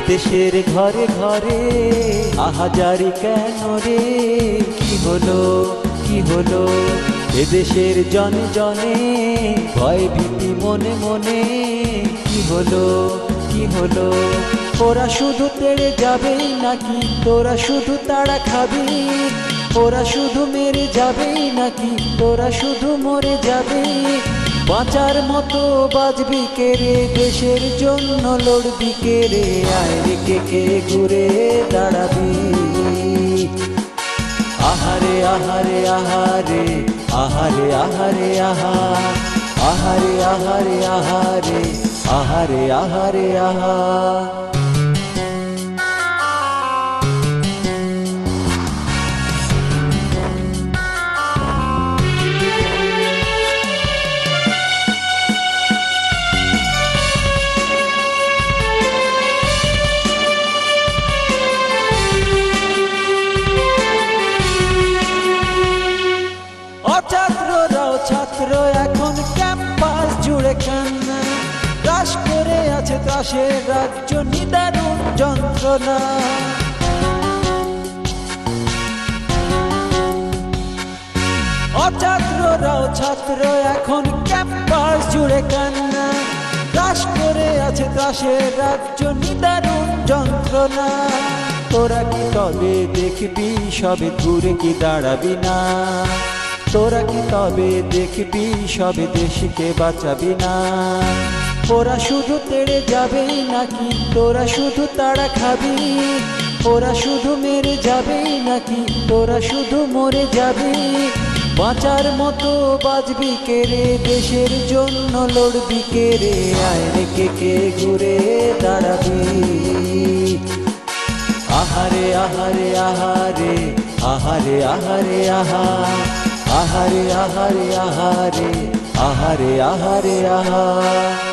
এদেশের ঘরে ঘরে আহাজারি কেন রে? কি হলো কি হলো? এদেশের জনে জনে, ভয় ভীতি মনে মনে, কি হলো কি হলো? ওরা শুধু তেড়ে যাবেই নাকি? তোরা শুধু তাড়া খাবি? ওরা শুধু মেরে যাবেই নাকি? তোরা শুধু মরে যাবে? বাঁচার মতো বাজবি কে রে? দেশের জন্য লড়বি কে রে? আয় কে কে ঘুরে দাঁড়াবি? আহারে আহারে আহারে আহারে আহারে, আহা, আহারে আহারে আহারে আহারে আহারে, আহা। অছাত্ররাও ছাত্র, এখন ক্যাম্পাস জুড়ে কান্না। ত্রাস করে আছে ত্রাসের রাজ্য, নিদারুণ যন্ত্রণা। অছাত্ররাও ছাত্র, এখন ক্যাম্পাস জুড়ে কান্না। ত্রাস করে আছে ত্রাসের রাজ্য, নিদারুণ যন্ত্রণা। তোরা কি তবে দেখবি, সবে দূরে কি দাঁড়াবি না? তোরা কি তবে দেখবি? সবে দেশকে বাঁচাবি না। ওরা শুধু তেড়ে যাবেই নাকি? তোরা শুধু তাড়া খাবি? ওরা শুধু মেরে যাবেই নাকি? তোরা শুধু মরে যাবে? বাঁচার মতো বাজবি কে রে? দেশের জন্য লড়বি কে রে? আয় কে কে ঘুরে দাঁড়াবি? আহারে আহারে আহারে আহারে আহারে আহা আহারে আহারে আহারে আহারে আহারে আহা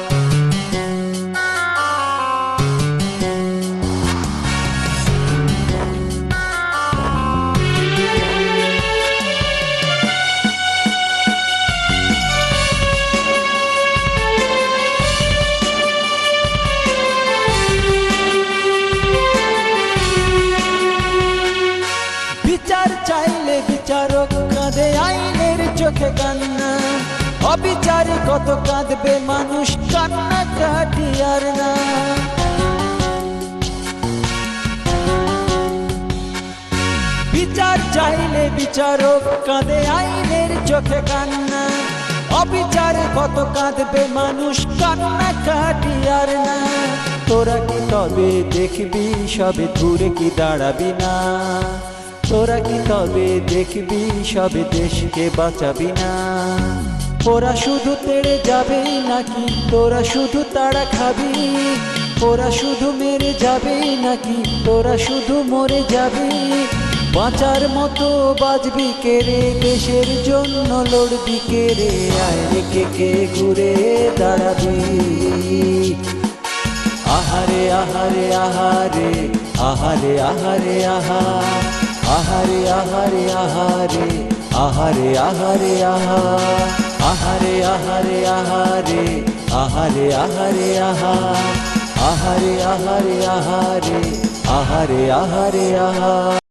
চোখে কান্না। অবিচারে কত কাঁদবে মানুষ, কান্না কাটি আর না। বিচার চাইলে বিচারক কাঁদে, আইনের চোখে কান্না। অবিচারে কত কাঁদবে মানুষ, কান্না কাটি আর না। তোরা কি তবে দেখবি, সবে দূরে কি দাঁড়াবি না। তোরা কি তবে দেখবি সবে দেশকে বাঁচাবি না? ওরা শুধু তেড়ে যাবে নাকি? তোরা শুধু তাড়া খাবি? ওরা শুধু মেরে যাবে নাকি? তোরা শুধু মরে যাবি? বাঁচার মতো বাজবি কে রে? দেশের জন্য লড়বি কে রে? আয় কে কে ঘুরে দাঁড়াবি? আহারে আহারে আহারে আহারে আহারে আহা আহারে আহারে আহারে আহারে আহারে আহা আহারে আহারে আহারে আহারে আহারে আহা আহারে আহারে আহারে আহারে আহারে আহা